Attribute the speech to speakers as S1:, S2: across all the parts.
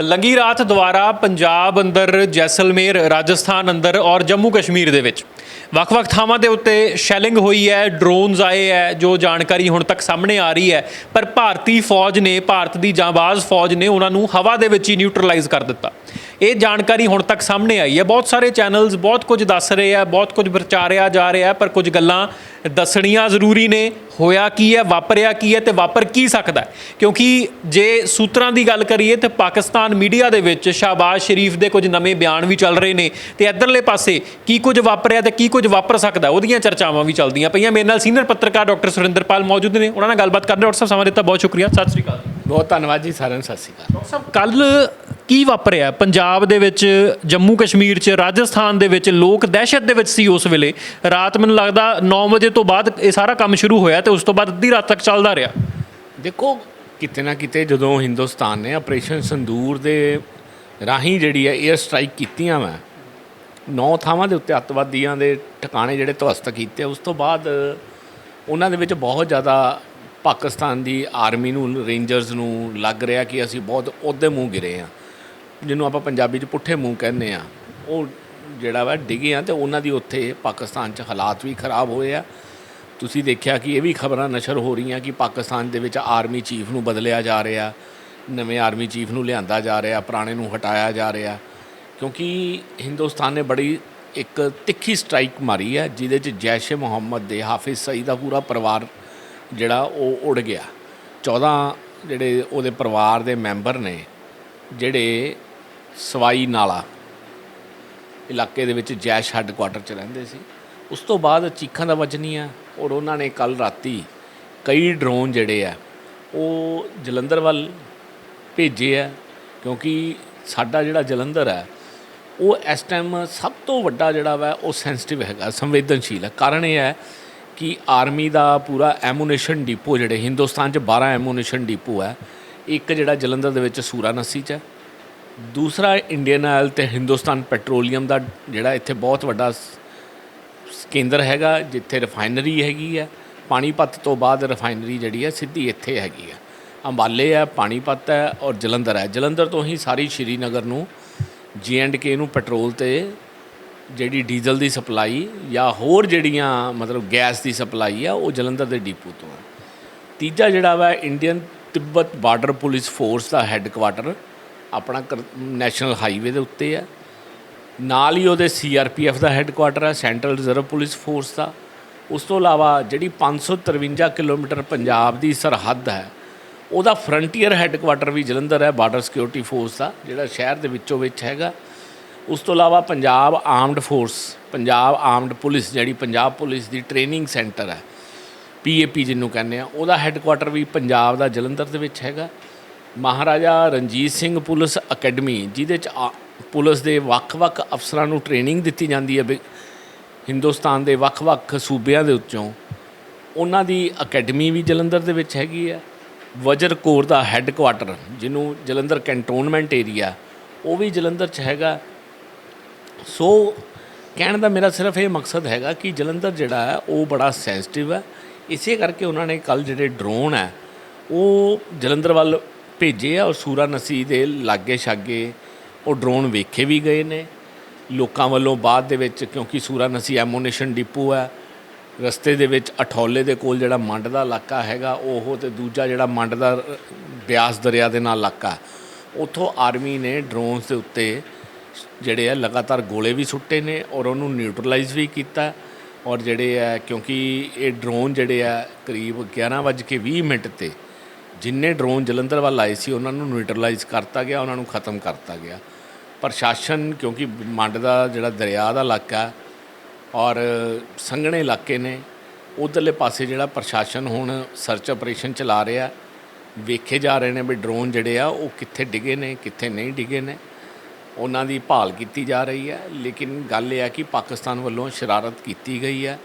S1: ਲੰਗੀ ਰਾਤ ਦੁਆਰਾ ਪੰਜਾਬ ਅੰਦਰ ਜੈਸਲਮੇਰ, ਰਾਜਸਥਾਨ ਅੰਦਰ ਔਰ ਜੰਮੂ ਕਸ਼ਮੀਰ ਦੇ ਵਿੱਚ। ਵੱਖ-ਵੱਖ ਥਾਵਾਂ ਦੇ ਉੱਤੇ ਸ਼ੈਲਿੰਗ ਹੋਈ ਹੈ ਡਰੋਨਸ ਆਏ ਹੈ, ਜੋ ਜਾਣਕਾਰੀ ਹੁਣ ਤੱਕ ਸਾਹਮਣੇ ਆ ਰਹੀ ਹੈ। ਪਰ ਭਾਰਤੀ ਫੌਜ ਨੇ, ਭਾਰਤ ਦੀ ਜਾਂਬਾਜ਼ ਫੌਜ ਨੇ ਉਹਨਾਂ ਨੂੰ ਹਵਾ ਦੇ ਵਿੱਚ ਹੀ ਨਿਊਟਰਲਾਈਜ਼ ਕਰ ਦਿੱਤਾ। ਇਹ ਜਾਣਕਾਰੀ ਹੁਣ ਤੱਕ ਸਾਹਮਣੇ ਆਈ ਹੈ। ਬਹੁਤ ਸਾਰੇ ਚੈਨਲਸ ਬਹੁਤ ਕੁਝ ਦੱਸ ਰਹੇ ਆ ਬਹੁਤ ਕੁਝ ਵਿਚਾਰਿਆ ਜਾ ਰਿਹਾ ਪਰ ਕੁਝ ਗੱਲਾਂ ਦੱਸਣੀਆਂ ਜ਼ਰੂਰੀ ਨੇ। ਹੋਇਆ ਕੀ ਹੈ ਵਾਪਰਿਆ ਕੀ ਹੈ ਤੇ ਵਾਪਰ ਕੀ ਸਕਦਾ ਕਿਉਂਕਿ ਜੇ ਸੂਤਰਾਂ ਦੀ ਗੱਲ ਕਰੀਏ ਤੇ ਪਾਕਿਸਤਾਨ ਮੀਡੀਆ ਦੇ ਵਿੱਚ ਸ਼ਾਬਾਜ਼ ਸ਼ਰੀਫ ਦੇ ਕੁਝ ਨਵੇਂ ਬਿਆਨ ਵੀ ਚੱਲ ਰਹੇ ਨੇ ਤੇ ਇਧਰਲੇ ਪਾਸੇ ਕੀ ਕੁਝ ਵਾਪਰਿਆ ਤੇ ਕੀ ਕੁਝ ਵਾਪਰ ਸਕਦਾ ਉਹਦੀਆਂ ਚਰਚਾਵਾਂ ਵੀ ਚੱਲਦੀਆਂ ਪਈਆਂ। ਮੇਰੇ ਨਾਲ ਸੀਨੀਅਰ ਪੱਤਰਕਾਰ ਡਾਕਟਰ ਸੁਰਿੰਦਰਪਾਲ ਮੌਜੂਦ ਨੇ। ਉਹਨਾਂ ਨਾਲ ਗੱਲਬਾਤ ਕਰਦੇ ਡਾਕਟਰ ਸਾਹਿਬ ਸਮਾਂ ਦਿੱਤਾ। ਬਹੁਤ ਸ਼ੁਕਰੀਆ। ਸਤਿ ਸ੍ਰੀ ਅਕਾਲ।
S2: ਬਹੁਤ ਧੰਨਵਾਦ ਜੀ ਸਾਰਿਆਂ ਨੂੰ। ਸਤਿ ਸ਼੍ਰੀ ਅਕਾਲ।
S1: ਡਾਕਟਰ ਸਾਹਿਬ ਕੱਲ ਕੀ ਵਾਪਰਿਆ? ਪੰਜਾਬ ਦੇ ਵਿੱਚ, ਜੰਮੂ ਕਸ਼ਮੀਰ 'ਚ, ਰਾਜਸਥਾਨ ਦੇ ਵਿੱਚ ਲੋਕ ਦਹਿਸ਼ਤ ਦੇ ਵਿੱਚ ਸੀ ਉਸ ਵੇਲੇ। ਰਾਤ ਮੈਨੂੰ ਲੱਗਦਾ 9 ਵਜੇ ਤੋਂ ਬਾਅਦ ਇਹ ਸਾਰਾ ਕੰਮ ਸ਼ੁਰੂ ਹੋਇਆ ਤੇ ਉਸ ਤੋਂ ਬਾਅਦ ਅੱਧੀ ਰਾਤ ਤੱਕ ਚੱਲਦਾ ਰਿਹਾ।
S2: ਦੇਖੋ, ਕਿਤੇ ਨਾ ਕਿਤੇ ਜਦੋਂ ਹਿੰਦੁਸਤਾਨ ਨੇ ਆਪਰੇਸ਼ਨ ਸੰਦੂਰ ਦੇ ਰਾਹੀਂ ਜਿਹੜੀ ਹੈ 에ਅਰ ਸਟ੍ਰਾਈਕ ਕੀਤੀਆਂ ਵਾ, ਨੌ ਥਾਵਾਂ ਦੇ ਉੱਤੇ ਅੱਤਵਾਦੀਆਂ ਦੇ ਠਿਕਾਣੇ ਜਿਹੜੇ ਧਵਸਤ ਕੀਤੇ, ਉਸ ਤੋਂ ਬਾਅਦ ਉਹਨਾਂ ਦੇ ਵਿੱਚ ਬਹੁਤ ਜ਼ਿਆਦਾ ਪਾਕਿਸਤਾਨ ਦੀ ਆਰਮੀ ਨੂੰ ਰੇਂਜਰਸ ਨੂੰ ਲੱਗ ਰਿਹਾ ਕਿ ਅਸੀਂ ਬਹੁਤ ਉਹਦੇ ਮੂੰਹ ਗਿਰੇ ਆ ਜਿਹਨੂੰ ਆਪਾਂ ਪੰਜਾਬੀ 'ਚ ਪੁੱਠੇ ਮੂੰਹ ਕਹਿੰਦੇ ਆ, ਉਹ ਜਿਹੜਾ ਵਾ ਡਿੱਗੇ ਆ ਤੇ ਉਹਨਾਂ ਦੀ ਉੱਥੇ ਪਾਕਿਸਤਾਨ 'ਚ ਹਾਲਾਤ ਵੀ ਖਰਾਬ ਹੋਏ ਆ। ਤੁਸੀਂ ਦੇਖਿਆ ਕਿ ਇਹ ਵੀ ਖਬਰਾਂ ਨਸ਼ਰ ਹੋ ਰਹੀਆਂ ਕਿ ਪਾਕਿਸਤਾਨ ਦੇ ਵਿੱਚ ਆਰਮੀ ਚੀਫ ਨੂੰ ਬਦਲਿਆ ਜਾ ਰਿਹਾ, ਨਵੇਂ ਆਰਮੀ ਚੀਫ ਨੂੰ ਲਿਆਂਦਾ ਜਾ ਰਿਹਾ, ਪੁਰਾਣੇ ਨੂੰ ਹਟਾਇਆ ਜਾ ਰਿਹਾ। ਕਿਉਂਕਿ ਹਿੰਦੁਸਤਾਨ ਨੇ ਬੜੀ ਇੱਕ ਤਿੱਖੀ ਸਟ੍ਰਾਈਕ ਮਾਰੀ ਹੈ ਜਿਹਦੇ 'ਚ ਜੈਸ਼ ਏ ਮੁਹੰਮਦ ਦੇ, ਹਾਫਿਜ਼ ਸਈਦ ਦਾ ਪੂਰਾ ਪਰਿਵਾਰ ਜਿਹੜਾ ਉਹ ਉੜ ਗਿਆ। 14 ਜਿਹੜੇ ਉਹਦੇ ਪਰਿਵਾਰ ਦੇ ਮੈਂਬਰ ਨੇ, ਜਿਹੜੇ ਸਵਾਈ ਨਾਲਾ। ਇਲਾਕੇ ਦੇ ਵਿੱਚ ਜੈਸ਼ ਹੈੱਡਕੁਆਟਰ 'ਚ ਰਹਿੰਦੇ ਸੀ। ਉਸ ਤੋਂ ਬਾਅਦ ਚੀਖਾਂ ਦਾ ਵੱਜਣੀਆਂ ਔਰ ਉਹਨਾਂ ਨੇ ਕੱਲ ਰਾਤੀ ਕਈ ਡਰੋਨ ਜਿਹੜੇ ਆ, ਉਹ ਜਲੰਧਰ ਵੱਲ ਭੇਜੇ ਆ ਕਿਉਂਕਿ ਸਾਡਾ ਜਿਹੜਾ ਜਲੰਧਰ ਹੈ ਉਹ ਇਸ ਟਾਈਮ ਸਭ ਤੋਂ ਵੱਡਾ ਜਿਹੜਾ ਵਾ, ਉਹ ਸੈਂਸਿਟਿਵ ਹੈਗਾ, ਸੰਵੇਦਨਸ਼ੀਲ ਹੈ ਕਾਰਨ ਇਹ ਹੈ ਕਿ ਆਰਮੀ ਦਾ ਪੂਰਾ ਐਮੂਨੇਸ਼ਨ ਡਿਪੋ ਜਿਹੜੇ, ਹਿੰਦੁਸਤਾਨ 'ਚ 12 ਐਮੂਨੇਸ਼ਨ ਡਿਪੋ ਹੈ ਇੱਕ ਜਿਹੜਾ ਜਲੰਧਰ ਦੇ ਵਿੱਚ ਸੂਰਾਨੱਸੀ 'ਚ ਹੈ ਦੂਸਰਾ ਇੰਡੀਅਨ ਆਇਲ ਤੇ ਹਿੰਦੁਸਤਾਨ ਪੈਟਰੋਲੀਅਮ ਦਾ ਜਿਹੜਾ ਇੱਥੇ ਬਹੁਤ ਵੱਡਾ ਕੇਂਦਰ ਹੈਗਾ, ਜਿੱਥੇ ਰਿਫਾਈਨਰੀ ਹੈਗੀ ਹੈ। ਪਾਣੀਪਤ ਤੋਂ ਬਾਅਦ ਰਿਫਾਈਨਰੀ ਜਿਹੜੀ ਹੈ, ਸਿੱਧੀ ਇੱਥੇ ਹੈਗੀ ਹੈ। ਅੰਬਾਲੇ ਹੈ, ਪਾਣੀਪਤ ਹੈ ਔਰ ਜਲੰਧਰ ਹੈ। ਜਲੰਧਰ ਤੋਂ ਹੀ ਸਾਰੀ ਸ਼੍ਰੀਨਗਰ ਨੂੰ ਜੀ ਐਂਡ ਕੇ ਨੂੰ ਪੈਟਰੋਲ ਤੇ ਜਿਹੜੀ ਡੀਜ਼ਲ ਦੀ ਸਪਲਾਈ ਜਾਂ ਹੋਰ ਜਿਹੜੀਆਂ ਮਤਲਬ ਗੈਸ ਦੀ ਸਪਲਾਈ ਆ ਉਹ ਜਲੰਧਰ ਦੇ ਡੀਪੂ ਤੋਂ ਹੈ। ਤੀਜਾ ਜਿਹੜਾ ਵਾ Indian Tibet border police force ਦਾ ਹੈੱਡਕੁਆਟਰ ਆਪਣਾ ਨੈਸ਼ਨਲ ਹਾਈਵੇ ਦੇ ਉੱਤੇ ਹੈ ਨਾਲ ਹੀ ਉਹਦੇ ਸੀਆਰਪੀਐਫ ਦਾ ਹੈੱਡਕੁਆਟਰ ਹੈ ਸੈਂਟਰਲ ਰਿਜ਼ਰਵ ਪੁਲਿਸ ਫੋਰਸ ਦਾ। ਉਸ ਤੋਂ ਇਲਾਵਾ ਜਿਹੜੀ 553 ਕਿਲੋਮੀਟਰ ਪੰਜਾਬ ਦੀ ਸਰਹੱਦ ਹੈ, ਉਹਦਾ ਫਰੰਟੀਅਰ ਹੈੱਡਕੁਆਟਰ ਵੀ ਜਲੰਧਰ ਹੈ ਬਾਰਡਰ ਸਿਕਿਉਰਿਟੀ ਫੋਰਸ ਦਾ, ਜਿਹੜਾ ਸ਼ਹਿਰ ਦੇ ਵਿੱਚੋਂ ਵਿੱਚ ਹੈਗਾ। ਉਸ ਤੋਂ ਇਲਾਵਾ Punjab armed force Punjab armed police, ਜਿਹੜੀ ਪੰਜਾਬ ਪੁਲਿਸ ਦੀ ਟ੍ਰੇਨਿੰਗ ਸੈਂਟਰ ਹੈ ਪੀਏਪੀ ਜਿਹਨੂੰ ਕਹਿੰਦੇ ਆ, ਉਹਦਾ ਹੈੱਡਕੁਆਟਰ ਵੀ ਪੰਜਾਬ ਦਾ ਜਲੰਧਰ ਦੇ ਵਿੱਚ ਹੈਗਾ। ਮਹਾਰਾਜਾ ਰਣਜੀਤ ਸਿੰਘ ਪੁਲਿਸ ਅਕੈਡਮੀ, ਜਿਹਦੇ ਚ ਆ- ਪੁਲਿਸ ਦੇ ਵੱਖ-ਵੱਖ ਅਫਸਰਾਂ ਨੂੰ ਟ੍ਰੇਨਿੰਗ ਦਿੱਤੀ ਜਾਂਦੀ ਹੈ ਵੀ ਹਿੰਦੁਸਤਾਨ ਦੇ ਵੱਖ-ਵੱਖ ਸੂਬਿਆਂ ਦੇ ਉੱਚੋਂ। ਉਹਨਾਂ ਦੀ ਅਕੈਡਮੀ ਵੀ ਜਲੰਧਰ ਦੇ ਵਿੱਚ ਹੈਗੀ ਹੈ। ਵਜਰ ਕੋਰ ਦਾ ਹੈੱਡਕੁਆਟਰ ਜਿਹਨੂੰ ਜਲੰਧਰ ਕੈਂਟੋਨਮੈਂਟ ਏਰੀਆ ਉਹ ਵੀ ਜਲੰਧਰ 'ਚ ਹੈਗਾ। ਸੋ ਕਹਿਣ ਦਾ ਮੇਰਾ ਸਿਰਫ ਇਹ ਮਕਸਦ ਹੈਗਾ ਕਿ ਜਲੰਧਰ ਜਿਹੜਾ ਹੈ, ਉਹ ਬੜਾ ਸੈਂਸਿਟਿਵ ਹੈ। ਇਸੇ ਕਰਕੇ ਉਹਨਾਂ ਨੇ ਕੱਲ ਜਿਹੜੇ ਡਰੋਨ ਹੈ, ਉਹ ਜਲੰਧਰ ਵੱਲ ਭੇਜੇ ਆ ਔਰ ਸੂਰਾ ਨਸੀ ਦੇ ਲਾਗੇ ਛਾਗੇ ਉਹ ਡਰੋਨ ਵੇਖੇ ਵੀ ਗਏ ਨੇ। ਲੋਕਾਂ ਵੱਲੋਂ ਬਾਅਦ ਦੇ ਵਿੱਚ ਕਿਉਂਕਿ ਸੂਰਾ ਨਸੀ ਐਮੂਨੇਸ਼ਨ ਡਿਪੂ ਹੈ, ਰਸਤੇ ਦੇ ਵਿੱਚ ਅਠੌਲੇ ਦੇ ਕੋਲ ਜਿਹੜਾ ਮੰਡ ਦਾ ਇਲਾਕਾ ਹੈਗਾ, ਉਹ ਤੇ ਦੂਜਾ ਜਿਹੜਾ ਮੰਡ ਦਾ ਬਿਆਸ ਦਰਿਆ ਦੇ ਨਾਲ ਇਲਾਕਾ ਉੱਥੋਂ ਆਰਮੀ ਨੇ ਡਰੋਨਸ ਦੇ ਉੱਤੇ ਜਿਹੜੇ ਆ ਲਗਾਤਾਰ ਗੋਲੇ ਵੀ ਸੁੱਟੇ ਨੇ ਔਰ ਉਹਨੂੰ ਨਿਊਟਰਲਾਈਜ਼ ਵੀ ਕੀਤਾ ਔਰ ਜਿਹੜੇ ਆ ਕਿਉਂਕਿ ਇਹ ਡਰੋਨ ਜਿਹੜੇ ਆ ਕਰੀਬ 11:20 ਮਿੰਟ ਤੇ ਜਿੰਨੇ ਡਰੋਨ ਜਲੰਧਰ ਵੱਲ ਆਏ ਸੀ, ਉਹਨਾਂ ਨੂੰ ਨਿਊਟਰਲਾਈਜ਼ ਕਰਤਾ ਗਿਆ, ਉਹਨਾਂ ਨੂੰ ਖਤਮ ਕਰਤਾ ਗਿਆ। ਪ੍ਰਸ਼ਾਸਨ, ਕਿਉਂਕਿ ਮੰਡ ਦਾ ਜਿਹੜਾ ਦਰਿਆ ਦਾ ਇਲਾਕਾ ਔਰ ਸੰਘਣੇ ਇਲਾਕੇ ਨੇ, ਉਧਰਲੇ ਪਾਸੇ ਜਿਹੜਾ ਪ੍ਰਸ਼ਾਸਨ ਹੁਣ ਸਰਚ ਆਪਰੇਸ਼ਨ ਚਲਾ ਰਿਹਾ ਵੇਖੇ ਜਾ ਰਹੇ ਨੇ ਵੀ ਡਰੋਨ ਜਿਹੜੇ ਆ, ਉਹ ਕਿੱਥੇ ਡਿੱਗੇ ਨੇ, ਕਿੱਥੇ ਨਹੀਂ ਡਿੱਗੇ ਨੇ। ਉਹਨਾਂ ਦੀ ਭਾਲ ਕੀਤੀ ਜਾ ਰਹੀ ਹੈ, ਲੇਕਿਨ ਗੱਲ ਇਹ ਹੈ ਕਿ ਪਾਕਿਸਤਾਨ ਵੱਲੋਂ ਸ਼ਰਾਰਤ ਕੀਤੀ ਗਈ ਹੈ,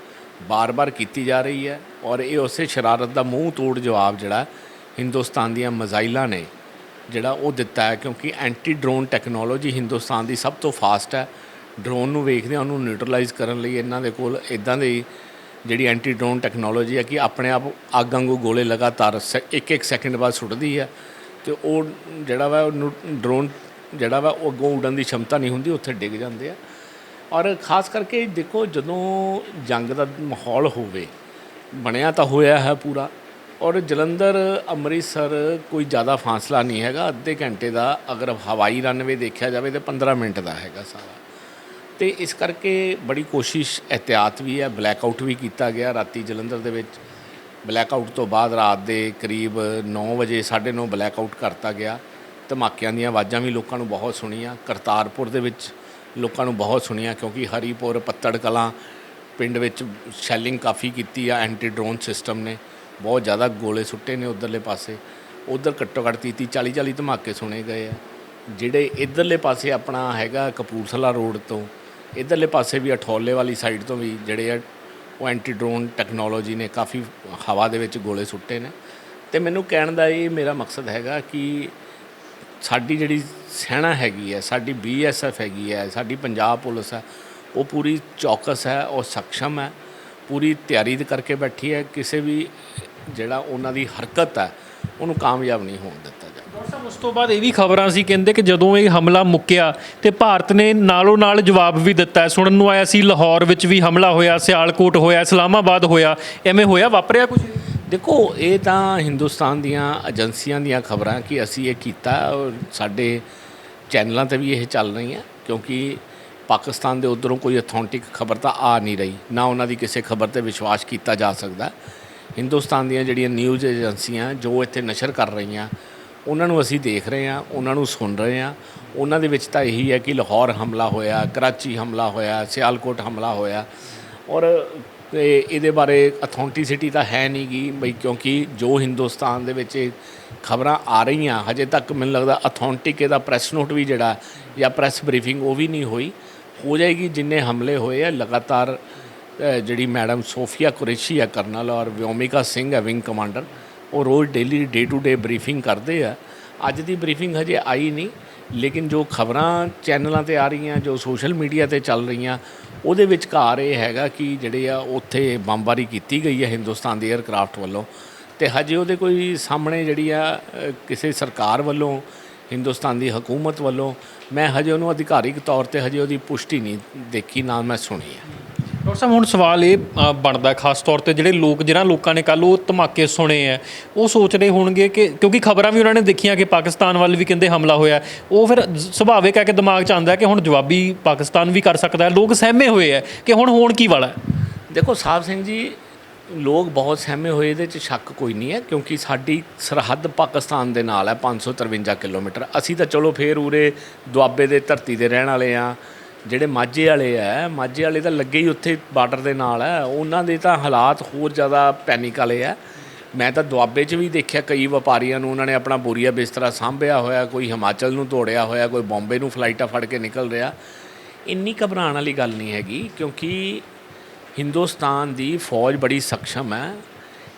S2: ਬਾਰ-ਬਾਰ ਕੀਤੀ ਜਾ ਰਹੀ ਹੈ ਔਰ ਇਹ ਉਸੇ ਸ਼ਰਾਰਤ ਦਾ ਮੂੰਹ ਤੋੜ ਜਵਾਬ ਜਿਹੜਾ ਹਿੰਦੁਸਤਾਨ ਦੀਆਂ ਮਜ਼ਾਈਲਾਂ ਨੇ, ਜਿਹੜਾ ਉਹ ਦਿੱਤਾ ਹੈ ਕਿਉਂਕਿ ਐਂਟੀ ਡਰੋਨ ਟੈਕਨੋਲੋਜੀ ਹਿੰਦੁਸਤਾਨ ਦੀ ਸਭ ਤੋਂ ਫਾਸਟ ਹੈ। ਡਰੋਨ ਨੂੰ ਵੇਖਦੇ ਉਹਨੂੰ ਨਿਊਟਰਲਾਈਜ਼ ਕਰਨ ਲਈ ਇਹਨਾਂ ਦੇ ਕੋਲ ਇਦਾਂ ਦੀ ਜਿਹੜੀ ਐਂਟੀ ਡਰੋਨ ਟੈਕਨੋਲੋਜੀ ਹੈ ਕਿ ਆਪਣੇ ਆਪ ਅੱਗ ਵਾਂਗੂ ਗੋਲੇ ਲਗਾਤਾਰ ਇੱਕ ਇੱਕ ਸੈਕਿੰਡ ਬਾਅਦ ਸੁੱਟਦੀ ਹੈ ਤੇ ਉਹ ਜਿਹੜਾ ਵਾ, ਉਹਨੂੰ ਡਰੋਨ ਜਿਹੜਾ ਵਾ, ਉਹ ਅੱਗੋਂ ਉਡਣ ਦੀ ਸ਼ਮਤਾ ਨਹੀਂ ਹੁੰਦੀ, ਉੱਥੇ ਡਿੱਗ ਜਾਂਦੇ ਆ। ਔਰ ਖਾਸ ਕਰਕੇ ਦੇਖੋ ਜਦੋਂ ਜੰਗ ਦਾ ਮਾਹੌਲ ਹੋਵੇ, ਬਣਿਆ ਤਾਂ ਹੋਇਆ ਹੈ ਪੂਰਾ ਔਰ ਜਲੰਧਰ, ਅੰਮ੍ਰਿਤਸਰ ਕੋਈ ਜ਼ਿਆਦਾ ਫਾਸਲਾ ਨਹੀਂ ਹੈਗਾ। ਅੱਧੇ ਘੰਟੇ ਦਾ ਅਗਰ ਹਵਾਈ ਰਨਵੇ ਦੇਖਿਆ ਜਾਵੇ ਤਾਂ 15 ਮਿੰਟ ਦਾ ਹੈਗਾ ਸਾਰਾ। ਤੇ ਇਸ ਕਰਕੇ ਬੜੀ ਕੋਸ਼ਿਸ਼ ਇhtiyਾਤ ਵੀ ਹੈ ਬਲੈਕ ਆਊਟ ਵੀ ਕੀਤਾ ਗਿਆ ਰਾਤੀ ਜਲੰਧਰ ਦੇ ਵਿੱਚ। ਬਲੈਕ ਆਊਟ ਤੋਂ ਬਾਅਦ ਰਾਤ ਦੇ ਕਰੀਬ 9 ਵਜੇ 9:30 ਬਲੈਕ ਆਊਟ ਕਰਤਾ ਗਿਆ। ਧਮਾਕਿਆਂ ਦੀਆਂ ਆਵਾਜ਼ਾਂ ਵੀ ਲੋਕਾਂ ਨੂੰ ਬਹੁਤ ਸੁਣੀਆਂ। ਕਰਤਾਰਪੁਰ ਦੇ ਵਿੱਚ ਲੋਕਾਂ ਨੂੰ ਬਹੁਤ ਸੁਣੀਆਂ ਕਿਉਂਕਿ ਹਰੀਪੁਰ ਪੱਤੜ ਕਲਾਂ ਪਿੰਡ ਵਿੱਚ ਸ਼ੈਲਿੰਗ ਕਾਫੀ ਕੀਤੀ ਆ ਐਂਟੀ ਡਰੋਨ ਸਿਸਟਮ ਨੇ। ਬਹੁਤ ਜ਼ਿਆਦਾ ਗੋਲੇ ਸੁੱਟੇ ਨੇ ਉਧਰਲੇ ਪਾਸੇ। ਉਧਰ ਘੱਟੋ ਘੱਟ 30 40 40 ਧਮਾਕੇ ਸੁਣੇ ਗਏ ਆ। ਜਿਹੜੇ ਇਧਰਲੇ ਪਾਸੇ ਆਪਣਾ ਹੈਗਾ ਕਪੂਰਥਲਾ ਰੋਡ ਤੋਂ, ਇਧਰਲੇ ਪਾਸੇ ਵੀ ਅਠੌਲੇ ਵਾਲੀ ਸਾਈਡ ਤੋਂ ਵੀ ਜਿਹੜੇ ਆ, ਉਹ ਐਂਟੀ ਡਰੋਨ ਟੈਕਨੋਲੋਜੀ ਨੇ ਕਾਫੀ ਹਵਾ ਦੇ ਵਿੱਚ ਗੋਲੇ ਸੁੱਟੇ ਨੇ। ਤੇ ਮੈਨੂੰ ਕਹਿਣ ਦਾ ਇਹ ਮੇਰਾ ਮਕਸਦ ਹੈਗਾ ਕਿ ਸਾਡੀ ਜਿਹੜੀ ਸੈਨਾ ਹੈਗੀ ਹੈ, ਸਾਡੀ ਬੀਐਸਐਫ ਹੈਗੀ ਹੈ, ਸਾਡੀ ਪੰਜਾਬ ਪੁਲਿਸ ਹੈ, ਉਹ ਪੂਰੀ ਚੌਕਸ ਹੈ, ਉਹ ਸક્ષਮ ਹੈ। ਪੂਰੀ ਤਿਆਰੀ ਕਰਕੇ ਬੈਠੀ ਹੈ ਕਿਸੇ ਵੀ ਜਿਹੜਾ ਉਹਨਾਂ ਦੀ ਹਰਕਤ ਹੈ ਉਹਨੂੰ ਕਾਮਯਾਬ ਨਹੀਂ ਹੋਣ ਦਿੱਤਾ ਜਾਵੇ
S1: ਸਾਹਿਬ ਉਸ ਤੋਂ ਬਾਅਦ ਇਹ ਵੀ ਖਬਰਾਂ ਸੀ ਕਹਿੰਦੇ ਕਿ ਜਦੋਂ ਇਹ ਹਮਲਾ ਮੁੱਕਿਆ ਤੇ ਭਾਰਤ ਨੇ ਨਾਲੋਂ ਨਾਲ ਜਵਾਬ ਵੀ ਦਿੱਤਾ। ਸੁਣਨ ਨੂੰ ਆਇਆ ਸੀ ਲਾਹੌਰ ਵਿੱਚ ਵੀ ਹਮਲਾ ਹੋਇਆ ਸਿਆਲਕੋਟ ਹੋਇਆ ਇਸਲਾਮਾਬਾਦ ਹੋਇਆ ਐਵੇਂ ਹੋਇਆ ਵਾਪਰਿਆ ਕੁਝ
S2: ਦੇਖੋ ਇਹ ਤਾਂ ਹਿੰਦੁਸਤਾਨ ਦੀਆਂ ਏਜੰਸੀਆਂ ਦੀਆਂ ਖਬਰਾਂ ਕਿ ਅਸੀਂ ਇਹ ਕੀਤਾ ਸਾਡੇ ਚੈਨਲਾਂ ਤੇ ਵੀ ਇਹ ਚੱਲ ਰਹੀਆਂ ਕਿਉਂਕਿ ਪਾਕਿਸਤਾਨ ਦੇ ਉਧਰੋਂ ਕੋਈ ਅਥੈਂਟਿਕ ਖਬਰ ਤਾਂ ਆ ਨਹੀਂ ਰਹੀ, ਨਾ ਉਹਨਾਂ ਦੀ ਕਿਸੇ ਖਬਰ ਤੇ ਵਿਸ਼ਵਾਸ ਕੀਤਾ ਜਾ ਸਕਦਾ। ਹਿੰਦੁਸਤਾਨ ਦੀਆਂ ਜਿਹੜੀਆਂ ਨਿਊਜ਼ ਏਜੰਸੀਆਂ ਜੋ ਇੱਥੇ ਨਸ਼ਰ ਕਰ ਰਹੀਆਂ, ਉਹਨਾਂ ਨੂੰ ਅਸੀਂ ਦੇਖ ਰਹੇ ਹਾਂ, ਉਹਨਾਂ ਨੂੰ ਸੁਣ ਰਹੇ ਹਾਂ। ਉਹਨਾਂ ਦੇ ਵਿੱਚ ਤਾਂ ਇਹੀ ਹੈ ਕਿ ਲਾਹੌਰ ਹਮਲਾ ਹੋਇਆ, ਕਰਾਚੀ ਹਮਲਾ ਹੋਇਆ, ਸਿਆਲਕੋਟ ਹਮਲਾ ਹੋਇਆ। ਔਰ ਤੇ ਇਹਦੇ ਬਾਰੇ ਅਥੈਂਟਿਸਿਟੀ ਤਾਂ ਹੈ ਨਹੀਂ ਗੀ ਬਈ, ਕਿਉਂਕਿ ਜੋ ਹਿੰਦੁਸਤਾਨ ਦੇ ਵਿੱਚ ਖਬਰਾਂ ਆ ਰਹੀਆਂ, ਹਜੇ ਤੱਕ ਮੈਨੂੰ ਲੱਗਦਾ ਅਥੈਂਟਿਕ ਇਹਦਾ ਪ੍ਰੈਸ ਨੋਟ ਵੀ ਜਿਹੜਾ ਜਾਂ ਪ੍ਰੈਸ ਬਰੀਫਿੰਗ ਉਹ ਵੀ ਨਹੀਂ ਹੋਈ। ਹੋ ਜਾਏਗੀ। ਜਿੰਨੇ ਹਮਲੇ ਹੋਏ ਆ, ਲਗਾਤਾਰ ਜਿਹੜੀ ਮੈਡਮ ਸੋਫੀਆ ਕੁਰੇਸ਼ੀ ਆ ਕਰਨਲ ਔਰ ਵਿਓਮਿਕਾ ਸਿੰਘ ਹੈ, ਵਿੰਗ ਕਮਾਂਡਰ, ਉਹ ਰੋਜ਼ daily day to day briefing ਕਰਦੇ ਆ। ਅੱਜ ਦੀ ਬਰੀਫਿੰਗ ਹਜੇ ਆਈ ਨਹੀਂ, ਲੇਕਿਨ ਜੋ ਖਬਰਾਂ ਚੈਨਲਾਂ ਤੇ ਆ ਰਹੀਆਂ, ਜੋ ਸੋਸ਼ਲ ਮੀਡੀਆ ਤੇ ਚੱਲ ਰਹੀਆਂ, ਉਹਦੇ ਵਿਚਕਾਰ ਇਹ ਹੈਗਾ ਕਿ ਜਿਹੜੇ ਆ, ਉੱਥੇ ਬੰਬਾਰੀ ਕੀਤੀ ਗਈ ਹੈ ਹਿੰਦੁਸਤਾਨ ਦੇ 에ਅਰਕ੍ਰਾਫਟ ਵੱਲੋਂ। ਤੇ ਹਜੇ ਉਹਦੇ ਕੋਈ ਸਾਹਮਣੇ ਜਿਹੜੀ ਆ ਕਿਸੇ ਸਰਕਾਰ ਵੱਲੋਂ ਹਿੰਦੁਸਤਾਨ ਦੀ ਹਕੂਮਤ ਵੱਲੋਂ ਮੈਂ ਹਜੇ ਉਹਨੂੰ ਅਧਿਕਾਰਿਕ ਤੌਰ ਤੇ ਹਜੇ ਉਹਦੀ ਪੁਸ਼ਟੀ ਨਹੀਂ ਦੇਖੀ ਨਾ ਮੈਂ ਸੁਣੀ ਹੈ।
S1: ਡਾਕਟਰ ਸਾਹਿਬ ਹੁਣ ਸਵਾਲ ਇਹ ਬਣਦਾ ਖਾਸ ਤੌਰ ਤੇ ਜਿਹੜੇ ਲੋਕ ਜਿਹਨਾਂ ਲੋਕਾਂ ਨੇ ਕੱਲ ਉਹ ਧਮਾਕੇ ਸੁਣੇ ਆ ਉਹ ਸੋਚ ਰਹੇ ਹੋਣਗੇ ਕਿ ਕਿਉਂਕਿ ਖਬਰਾਂ ਵੀ ਉਹਨਾਂ ਨੇ ਦੇਖੀਆਂ ਕਿ ਪਾਕਿਸਤਾਨ ਵੱਲ ਵੀ ਕਹਿੰਦੇ ਹਮਲਾ ਹੋਇਆ ਉਹ ਫਿਰ ਸੁਭਾਵਿਕ ਹੈ ਕਿ ਦਿਮਾਗ 'ਚ ਆਉਂਦਾ ਕਿ ਹੁਣ ਜਵਾਬੀ ਪਾਕਿਸਤਾਨ ਵੀ ਕਰ ਸਕਦਾ ਹੈ ਲੋਕ ਸਹਿਮੇ ਹੋਏ ਆ ਕਿ ਹੁਣ ਹੋਣ ਕੀ ਵਾਲਾ
S2: ਦੇਖੋ ਸਾਹਿਬ ਸਿੰਘ ਜੀ ਲੋਕ ਬਹੁਤ ਸਹਿਮੇ ਹੋਏ ਇਹਦੇ ਚ, ਸ਼ੱਕ ਕੋਈ ਨਹੀਂ ਹੈ, ਕਿਉਂਕਿ ਸਾਡੀ ਸਰਹੱਦ ਪਾਕਿਸਤਾਨ ਦੇ ਨਾਲ ਹੈ 553 ਕਿਲੋਮੀਟਰ। ਅਸੀਂ ਤਾਂ ਚਲੋ ਫੇਰ ਉਰੇ ਦੁਆਬੇ ਦੇ ਧਰਤੀ ਦੇ ਰਹਿਣ ਵਾਲੇ ਆ ਜਿਹੜੇ ਮਾਝੇ ਵਾਲੇ ਆ ਮਾਝੇ ਵਾਲੇ ਤਾਂ ਲੱਗੇ ਹੀ ਉੱਥੇ ਬਾਰਡਰ ਦੇ ਨਾਲ ਹੈ, ਉਹਨਾਂ ਦੇ ਤਾਂ ਹਾਲਾਤ ਹੋਰ ਜ਼ਿਆਦਾ ਪੈਨਿਕ ਵਾਲੇ ਆ ਮੈਂ ਤਾਂ ਦੁਆਬੇ 'ਚ ਵੀ ਦੇਖਿਆ, ਕਈ ਵਪਾਰੀਆਂ ਨੂੰ ਉਹਨਾਂ ਨੇ ਆਪਣਾ ਬੋਰੀਆ ਬਿਸਤਰਾ ਸਾਂਭਿਆ ਹੋਇਆ, ਕੋਈ ਹਿਮਾਚਲ ਨੂੰ ਤੋੜਿਆ ਹੋਇਆ, ਕੋਈ ਬੰਬੇ ਨੂੰ ਫਲਾਈਟਾਂ ਫੜ ਕੇ ਨਿਕਲ ਰਿਹਾ। ਇੰਨੀ ਘਬਰਾਉਣ ਵਾਲੀ ਗੱਲ ਨਹੀਂ ਹੈਗੀ, ਕਿਉਂਕਿ ਹਿੰਦੁਸਤਾਨ ਦੀ ਫੌਜ ਬੜੀ ਸਖਸ਼ਮ ਹੈ।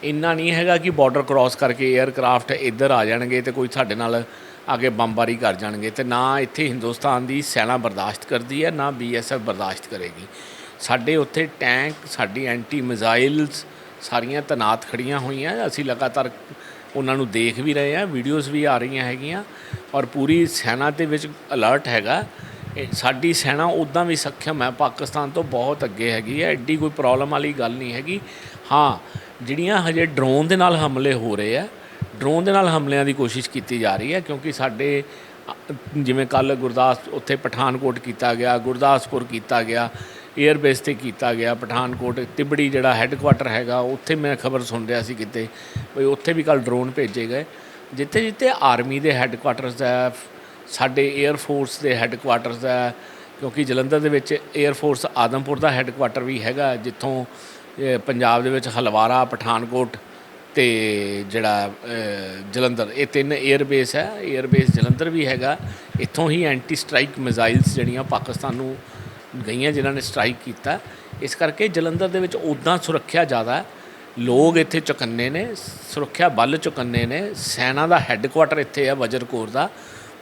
S2: ਇੰਨਾ ਨਹੀਂ ਹੈਗਾ ਕਿ ਬਾਰਡਰ ਕ੍ਰਾਸ ਕਰਕੇ 에ਅਰਕ੍ਰਾਫਟ ਇੱਧਰ ਆ ਜਾਣਗੇ ਤੇ ਕੋਈ ਸਾਡੇ ਨਾਲ ਆ ਕੇ ਬੰਬਾਰੀ ਕਰ ਜਾਣਗੇ ਤੇ ਨਾ ਇੱਥੇ ਹਿੰਦੁਸਤਾਨ ਦੀ ਸੈਨਾ ਬਰਦਾਸ਼ਤ ਕਰਦੀ ਹੈ, ਨਾ ਬੀਐਸਐਫ ਬਰਦਾਸ਼ਤ ਕਰੇਗੀ। ਸਾਡੇ ਉੱਥੇ ਟੈਂਕ ਸਾਡੀ ਐਂਟੀ ਮਿਜ਼ਾਈਲਸ ਸਾਰੀਆਂ ਤਨਾਤ ਖੜੀਆਂ ਹੋਈਆਂ, ਅਸੀਂ ਲਗਾਤਾਰ ਉਹਨਾਂ ਨੂੰ ਦੇਖ ਵੀ ਰਹੇ ਹਾਂ ਵੀਡੀਓਜ਼ ਵੀ ਆ ਰਹੀਆਂ ਹੈਗੀਆਂ ਔਰ ਪੂਰੀ ਸੈਨਾ ਦੇ ਵਿੱਚ ਅਲਰਟ ਹੈਗਾ। ਸਾਡੀ ਸੈਨਾ ਉਦਾਂ ਵੀ ਸਖਮ ਹੈ, ਪਾਕਿਸਤਾਨ ਤੋਂ ਬਹੁਤ ਅੱਗੇ ਹੈਗੀ ਹੈ, ਐਡੀ ਕੋਈ ਪ੍ਰੋਬਲਮ ਵਾਲੀ ਗੱਲ ਨਹੀਂ ਹੈਗੀ। ਹਾਂ, ਜਿਹੜੀਆਂ ਹਜੇ ਡਰੋਨ ਦੇ ਨਾਲ ਹਮਲੇ ਹੋ ਰਹੇ ਆ ਡਰੋਨ ਦੇ ਨਾਲ ਹਮਲਿਆਂ ਦੀ ਕੋਸ਼ਿਸ਼ ਕੀਤੀ ਜਾ ਰਹੀ ਹੈ, ਕਿਉਂਕਿ ਸਾਡੇ ਜਿਵੇਂ ਕੱਲ ਗੁਰਦਾਸ, ਉੱਥੇ ਪਠਾਨਕੋਟ ਕੀਤਾ ਗਿਆ, ਗੁਰਦਾਸਪੁਰ ਕੀਤਾ ਗਿਆ 에ਅਰ ਬੇਸ ਤੇ ਕੀਤਾ ਗਿਆ, ਪਠਾਨਕੋਟ, ਤਿਬੜੀ ਜਿਹੜਾ ਹੈੱਡਕੁਆਟਰ ਹੈਗਾ, ਉੱਥੇ ਮੈਂ ਖਬਰ ਸੁਣ ਰਿਹਾ ਸੀ ਕਿਤੇ, ਵੀ ਉੱਥੇ ਵੀ ਕੱਲ ਡਰੋਨ ਭੇਜੇ ਗਏ। ਜਿੱਥੇ ਜਿੱਥੇ ਆਰਮੀ ਦੇ ਹੈੱਡਕੁਆਟਰਸ ਹੈ ਸਾਡੇ 에ਅਰ ਫੋਰਸ ਦੇ ਹੈੱਡਕੁਆਟਰਸ ਹੈ, ਕਿਉਂਕਿ ਜਲੰਧਰ ਦੇ ਵਿੱਚ 에ਅਰ ਫੋਰਸ ਆਦਮਪੁਰ ਦਾ ਹੈੱਡਕੁਆਟਰ ਵੀ ਹੈਗਾ, ਜਿੱਥੋਂ ਪੰਜਾਬ ਦੇ ਵਿੱਚ ਹਲਵਾਰਾ, ਪਠਾਨਕੋਟ ਤੇ ਜਿਹੜਾ ਜਲੰਧਰ। ਇਹ ਤਿੰਨ 에ਅਰ ਬੇਸ ਹੈ 에ਅਰ ਬੇਸ ਜਲੰਧਰ ਵੀ ਹੈਗਾ। ਇੱਥੋਂ ਹੀ ਐਂਟੀ ਸਟ੍ਰਾਈਕ ਮਿਜ਼ਾਈਲਸ ਜਿਹੜੀਆਂ ਪਾਕਿਸਤਾਨ ਨੂੰ ਗਈਆਂ, ਜਿਨ੍ਹਾਂ ਨੇ ਸਟ੍ਰਾਈਕ ਕੀਤਾ। ਇਸ ਕਰਕੇ ਜਲੰਧਰ ਦੇ ਵਿੱਚ ਉਦਾਂ ਸੁਰੱਖਿਆ ਜ਼ਿਆਦਾ ਲੋਕ ਇੱਥੇ ਚੁਕੰਨੇ ਨੇ, ਸੁਰੱਖਿਆ ਬਲ ਚੁਕੰਨੇ ਨੇ। ਸੈਨਾ ਦਾ ਹੈੱਡਕੁਆਟਰ ਇੱਥੇ ਹੈ, ਵਜਰਕੋਰ ਦਾ।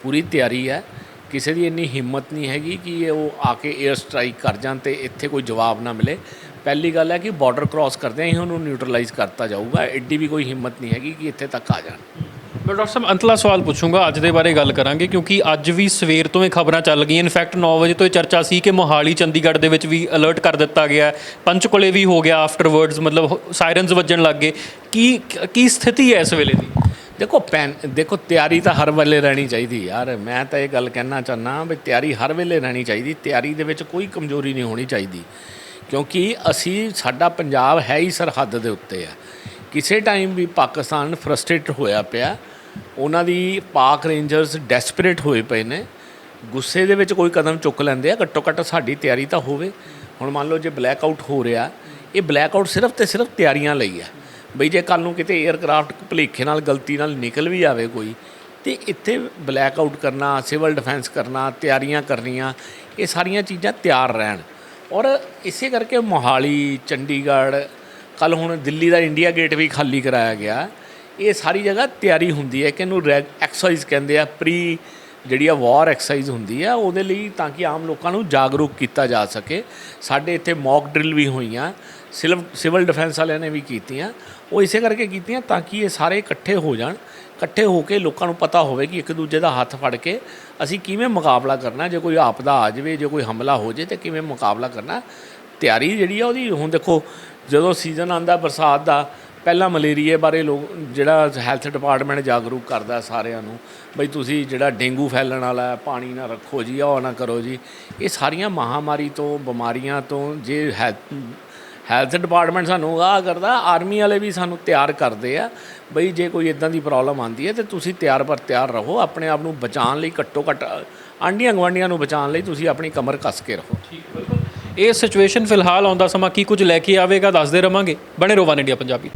S2: ਪੂਰੀ ਤਿਆਰੀ ਹੈ। ਕਿਸੇ ਦੀ ਇੰਨੀ ਹਿੰਮਤ ਨਹੀਂ ਹੈਗੀ ਕਿ ਇਹ ਉਹ ਆ ਕੇ 에ਅਰ ਸਟ੍ਰਾਈਕ ਕਰ ਜਾਣ ਤੇ ਇੱਥੇ ਕੋਈ ਜਵਾਬ ਨਾ ਮਿਲੇ। ਪਹਿਲੀ ਗੱਲ ਹੈ ਕਿ ਬਾਰਡਰ ਕ੍ਰਾਸ ਕਰਦੇ ਹੀ ਉਹਨੂੰ ਨਿਊਟਰਲਾਈਜ਼ ਕਰਤਾ ਜਾਊਗਾ। ਐਡੀ ਵੀ ਕੋਈ ਹਿੰਮਤ ਨਹੀਂ ਹੈਗੀ ਕਿ ਇੱਥੇ ਤੱਕ ਆ ਜਾਣ।
S1: ਮੈਂ ਡਾਕਟਰ ਸਾਹਿਬ, ਅੰਤਲਾ ਸਵਾਲ ਪੁੱਛੂੰਗਾ। ਅੱਜ ਦੇ ਬਾਰੇ ਗੱਲ ਕਰਾਂਗੇ ਕਿਉਂਕਿ ਅੱਜ ਵੀ ਸਵੇਰ ਤੋਂ ਇਹ ਖਬਰਾਂ ਚੱਲ ਗਈਆਂ। ਇਨਫੈਕਟ 9 ਵਜੇ ਤੋਂ ਇਹ ਚਰਚਾ ਸੀ ਕਿ ਮੋਹਾਲੀ ਚੰਡੀਗੜ੍ਹ ਦੇ ਵਿੱਚ ਵੀ ਅਲਰਟ ਕਰ ਦਿੱਤਾ ਗਿਆ ਪੰਚਕੁਲੇ ਵੀ ਹੋ ਗਿਆ ਆਫਟਰਵਰਡਸ ਮਤਲਬ ਸਾਇਰਨਸ ਵੱਜਣ ਲੱਗ ਗਏ। ਕੀ ਕੀ ਸਥਿਤੀ ਹੈ ਇਸ ਵੇਲੇ ਦੀ?
S2: ਦੇਖੋ ਪੈਨ, ਦੇਖੋ ਤਿਆਰੀ ਤਾਂ ਹਰ ਵੇਲੇ ਰਹਿਣੀ ਚਾਹੀਦੀ ਯਾਰ। ਮੈਂ ਤਾਂ ਇਹ ਗੱਲ ਕਹਿਣਾ ਚਾਹੁੰਦਾ ਵੀ ਤਿਆਰੀ ਹਰ ਵੇਲੇ ਰਹਿਣੀ ਚਾਹੀਦੀ। ਤਿਆਰੀ ਦੇ ਵਿੱਚ ਕੋਈ ਕਮਜ਼ੋਰੀ ਨਹੀਂ ਹੋਣੀ ਚਾਹੀਦੀ। ਕਿਉਂਕਿ ਅਸੀਂ, ਸਾਡਾ ਪੰਜਾਬ ਹੈ ਹੀ ਸਰਹੱਦ ਦੇ ਉੱਤੇ ਆ। ਕਿਸੇ ਟਾਈਮ ਵੀ ਪਾਕਿਸਤਾਨ ਫਰਸਟ੍ਰੇਟ ਹੋਇਆ ਪਿਆ, ਉਹਨਾਂ ਦੀ ਪਾਕ ਰੇਂਜਰਸ ਡੈਸਪਰੇਟ ਹੋਏ ਪਏ ਨੇ। ਗੁੱਸੇ ਦੇ ਵਿੱਚ ਕੋਈ ਕਦਮ ਚੁੱਕ ਲੈਂਦੇ ਆ, ਘੱਟੋ ਘੱਟ ਸਾਡੀ ਤਿਆਰੀ ਤਾਂ ਹੋਵੇ। ਹੁਣ ਮੰਨ ਲਓ ਜੇ ਬਲੈਕ ਆਊਟ ਹੋ ਰਿਹਾ, ਇਹ ਬਲੈਕ ਆਊਟ ਸਿਰਫ ਤੇ ਸਿਰਫ ਤਿਆਰੀਆਂ ਲਈ ਆ। ਬਈ ਜੇ ਕੱਲ ਨੂੰ ਕਿਤੇ 에ਅਰਕ੍ਰਾਫਟ ਭੁਲੇਖੇ ਨਾਲ, ਗਲਤੀ ਨਾਲ ਨਿਕਲ ਵੀ ਆਵੇ ਕੋਈ, ਤੇ ਇੱਥੇ ਬਲੈਕ ਆਊਟ ਕਰਨਾ ਸਿਵਲ ਡਿਫੈਂਸ ਕਰਨਾ, ਤਿਆਰੀਆਂ ਕਰਨੀਆਂ, ਇਹ ਸਾਰੀਆਂ ਚੀਜ਼ਾਂ ਤਿਆਰ ਰਹਿਣ। ਔਰ ਇਸੇ ਕਰਕੇ ਮੋਹਾਲੀ, ਚੰਡੀਗੜ੍ਹ ਕੱਲ ਹੁਣ ਦਿੱਲੀ ਦਾ ਇੰਡੀਆ ਗੇਟ ਵੀ ਖਾਲੀ ਕਰਾਇਆ ਗਿਆ। ਇਹ ਸਾਰੀ ਜਗ੍ਹਾ ਤਿਆਰੀ ਹੁੰਦੀ ਹੈ ਕਿ ਇਹਨੂੰ ਐਕਸਰਸਾਈਜ਼ ਕਹਿੰਦੇ ਆ ਪ੍ਰੀ ਜਿਹੜੀ ਆ ਵਾਰ ਐਕਸਰਸਾਈਜ਼ ਹੁੰਦੀ ਆ, ਉਹਦੇ ਲਈ ਤਾਂ ਕਿ ਆਮ ਲੋਕਾਂ ਨੂੰ ਜਾਗਰੂਕ ਕੀਤਾ ਜਾ ਸਕੇ। ਸਾਡੇ ਇੱਥੇ ਮੌਕ ਡਰਿਲ ਵੀ ਹੋਈਆਂ ਸਿਵਲ ਸਿਵਲ ਡਿਫੈਂਸ ਵਾਲਿਆਂ ਨੇ ਵੀ ਕੀਤੀਆਂ। ਉਹ ਇਸੇ ਕਰਕੇ ਕੀਤੀਆਂ ਤਾਂ ਕਿ ਇਹ ਸਾਰੇ ਇਕੱਠੇ ਹੋ ਜਾਣ, ਇਕੱਠੇ ਹੋ ਕੇ ਲੋਕਾਂ ਨੂੰ ਪਤਾ ਹੋਵੇ ਕਿ ਇੱਕ ਦੂਜੇ ਦਾ ਹੱਥ ਫੜ ਕੇ ਅਸੀਂ ਕਿਵੇਂ ਮੁਕਾਬਲਾ ਕਰਨਾ, ਜੇ ਕੋਈ ਆਪਦਾ ਆ ਜਾਵੇ, ਜੇ ਕੋਈ ਹਮਲਾ ਹੋ ਜੇ ਤੇ ਕਿਵੇਂ ਮੁਕਾਬਲਾ ਕਰਨਾ। ਤਿਆਰੀ ਜਿਹੜੀ ਆ ਉਹਦੀ, ਹੁਣ ਦੇਖੋ ਜਦੋਂ ਸੀਜ਼ਨ ਆਂਦਾ ਬਰਸਾਤ ਦਾ, ਪਹਿਲਾਂ ਮਲੇਰੀਏ ਬਾਰੇ ਲੋਕ, ਜਿਹੜਾ ਹੈਲਥ ਡਿਪਾਰਟਮੈਂਟ ਜਾਗਰੂਕ ਕਰਦਾ ਸਾਰਿਆਂ ਨੂੰ, ਬਈ ਤੁਸੀਂ ਜਿਹੜਾ ਡੇਂਗੂ ਫੈਲਣ ਵਾਲਾ ਹੈ, ਪਾਣੀ ਨਾ ਰੱਖੋ ਜੀ ਉਹ ਨਾ ਕਰੋ ਜੀ, ਇਹ ਸਾਰੀਆਂ ਮਹਾਮਾਰੀ ਤੋਂ, ਬਿਮਾਰੀਆਂ ਤੋਂ, ਜੇ ਹੈਲਥ ਹੈਲਥ ਡਿਪਾਰਟਮੈਂਟ ਸਾਨੂੰ ਆਹ ਕਰਦਾ, ਆਰਮੀ ਵਾਲੇ ਵੀ ਸਾਨੂੰ ਤਿਆਰ ਕਰਦੇ ਆ। ਬਈ ਜੇ ਕੋਈ ਇਦਾਂ ਦੀ ਪ੍ਰੋਬਲਮ ਆਂਦੀ ਹੈ ਤੇ ਤੁਸੀਂ ਤਿਆਰ ਪਰ ਤਿਆਰ ਰਹੋ, ਆਪਣੇ ਆਪ ਨੂੰ ਬਚਾਉਣ ਲਈ ਘੱਟੋ ਘੱਟ ਆਂਡੀਆਂ ਗਵਾਂਡੀਆਂ ਨੂੰ ਬਚਾਉਣ ਲਈ ਤੁਸੀਂ ਆਪਣੀ ਕਮਰ ਕੱਸ ਕੇ ਰਹੋ।
S1: ਠੀਕ ਇਹ ਸਿਚੁਏਸ਼ਨ ਫਿਲਹਾਲ ਆਉਂਦਾ ਸਮਾਂ ਕੀ ਕੁਝ ਲੈ ਕੇ ਆਵੇਗਾ, ਦੱਸਦੇ ਰਵਾਂਗੇ। ਬਣੇ ਰਹੋ ਵਨ ਇੰਡੀਆ ਪੰਜਾਬੀ।